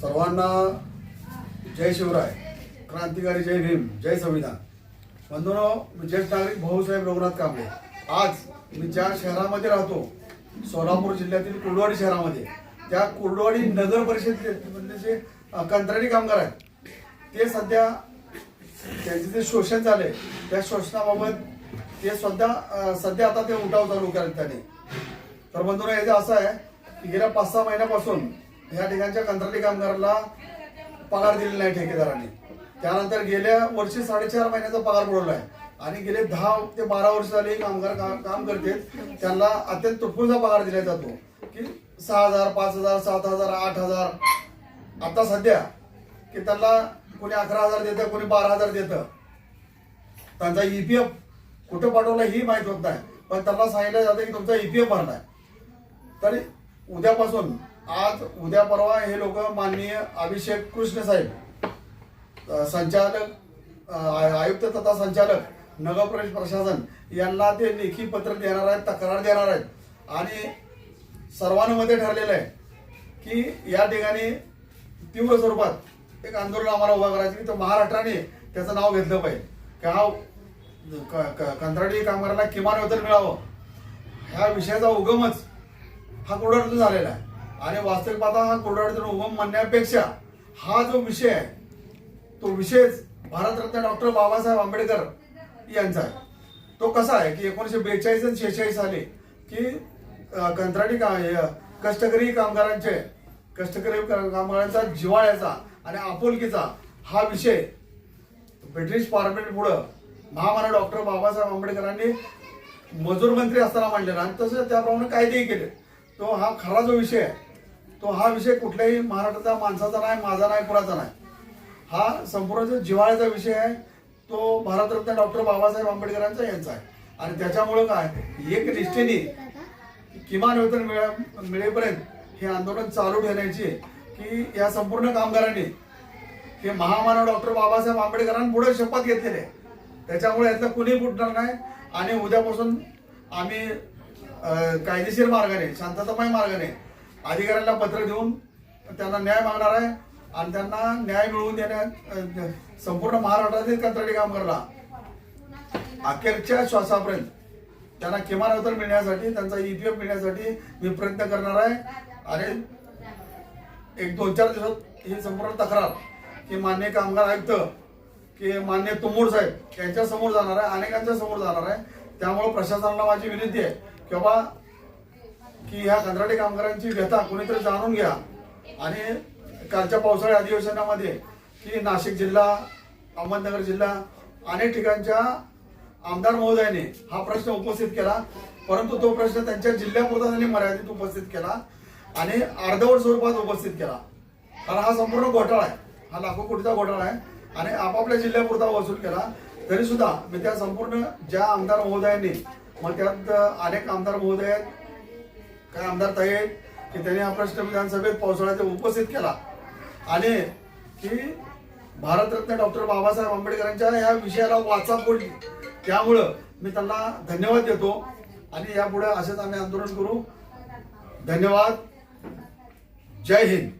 सर्वांना जय शिवराय. क्रांतिकारी जय भीम जय संविधान. बंधूनो मी ज्येष्ठ नागरिक भाऊसाहेब रघुनाथ कांबळे. आज मी ज्या शहरामध्ये राहतो सोलापूर जिल्ह्यातील कुर्डवाडी शहरामध्ये त्या कुर्डवाडी नगर परिषदेचे जे कंत्राटी कामगार आहेत ते सध्या त्यांचे जे शोषण झाले त्या शोषणाबाबत ते सध्या सध्या आता ते उठाव चालू करत त्यांनी. तर बंधून याचं असं आहे की गेल्या पाच सहा महिन्यापासून ह्या ठिकाणच्या कंत्राटी कामगाराला पगार दिलेला नाही ठेकेदारांनी. त्यानंतर गेल्या वर्षी साडेचार महिन्याचा पगार बुडवला आहे. आणि गेले दहा ते बारा वर्ष झाले कामगार काम काम करते. त्यांना अत्यंत तुटपुंचा पगार दिला जातो. की सहा हजार पाच हजार सात हजार आठ हजार. आता सध्या की त्यांना कोणी अकरा हजार देतं कोणी बारा हजार देतं. त्यांचा ईपीएफ कुठं पाठवला ही माहीत होत नाही. पण त्यांना सांगितलं जातं की तुमचा ईपीएफ भरलाय. तरी उद्यापासून आज उद्या परवा हे लोक माननीय अभिषेक कृष्ण साहेब संचालक आयुक्त तथा संचालक नगर प्रशासन यांना ते लेखी पत्र देणार आहेत तक्रार देणार आहेत. आणि सर्वानुमते ठरलेलं आहे की या ठिकाणी तीव्र स्वरूपात एक आंदोलन आम्हाला उभा करायचं की तर महाराष्ट्राने त्याचं नाव घेतलं पाहिजे. का हा क- क- कंत्राटी कामगारांना किमान वेतन मिळावं? ह्या विषयाचा उगमच हा कोरडाडून झालेला आहे. आणि वास्तविक पाहता हा कोरडाडून उगम म्हणण्यापेक्षा हा जो विषय आहे तो विषयच भारतरत्न डॉक्टर बाबासाहेब आंबेडकर यांचा आहे. तो कसा आहे की एकोणीसशे बेचाळीस आणि शेहेचाळीस साली की कंत्राटी का कष्टकरी कामगारांचे कष्टकरी कामगारांचा जिवाळ्याचा आणि आपुलकीचा हा विषय ब्रिटिश पार्लमेंट पुढं महामानव डॉक्टर बाबासाहेब आंबेडकरांनी मजूर मंत्री असताना मांडलेला आणि तसं त्याप्रमाणे कायदेही केले. तो हा खरा जो विषय आहे तो हा विषय कुठल्याही महाराष्ट्राचा माणसाचा नाही माझा नाही कुणाचा नाही. हा संपूर्ण जो जिव्हाळ्याचा विषय आहे. तो भारतरत्न डॉक्टर बाबासाहेब आंबेडकरांचा यांचा आहे. आणि त्याच्यामुळं काय एक निष्ठेने किमान वेतन मिळा मिळेपर्यंत हे आंदोलन चालू ठेवण्याची की या संपूर्ण कामगारांनी हे महामानव डॉक्टर बाबासाहेब आंबेडकरांपुढे शपथ घेतलेली आहे. त्याच्यामुळे यातलं कुणी फुटणार नाही. आणि उद्यापासून आम्ही कायदेशीर मार्गाने शांततामय मार्गाने अधिकाऱ्यांना पत्र देऊन त्यांना न्याय मागणार आहे आणि त्यांना न्याय मिळवून देण्यात संपूर्ण महाराष्ट्रातील कंत्राटी कामगारला अखेरच्या श्वासापर्यंत त्यांना किमान वेतन मिळण्यासाठी त्यांचा ईपीएफ मिळण्यासाठी मी प्रयत्न करणार आहे. आणि एक दोन चार दिवसात ही संपूर्ण तक्रार की मान्य कामगार आयुक्त की मान्य तुमूर साहेब यांच्या समोर जाणार आहे अनेकांच्या समोर जाणार आहे. त्यामुळे प्रशासनाला माझी विनंती आहे की बाबा की ह्या कंत्राटी कामगारांची व्यथा कोणीतरी जाणून घ्या. आणि कालच्या पावसाळी अधिवेशनामध्ये की नाशिक जिल्हा अहमदनगर जिल्हा अनेक ठिकाणच्या आमदार महोदयाने हा प्रश्न उपस्थित केला. परंतु तो प्रश्न त्यांच्या जिल्ह्यापुरता त्यांनी मर्यादित उपस्थित केला आणि अर्धवट स्वरूपात उपस्थित केला. कारण हा संपूर्ण घोटाळा आहे. हा लाखो कोटीचा घोटाळा आहे. आणि आपापल्या जिल्ह्यापुरता वसूल केला. तरी सुद्धा मी त्या संपूर्ण ज्या आमदार महोदयांनी मग त्यात अनेक आमदार महोदय आहेत काय आमदार तये की त्यांनी हा प्रश्न विधानसभेत पावसाळ्यात उपस्थित केला. आणि की भारतरत्न डॉक्टर बाबासाहेब आंबेडकरांच्या या विषयाला वाचा फोडली त्यामुळं मी त्यांना धन्यवाद देतो. आणि यापुढे असेच आम्ही आंदोलन करू. धन्यवाद. जय हिंद.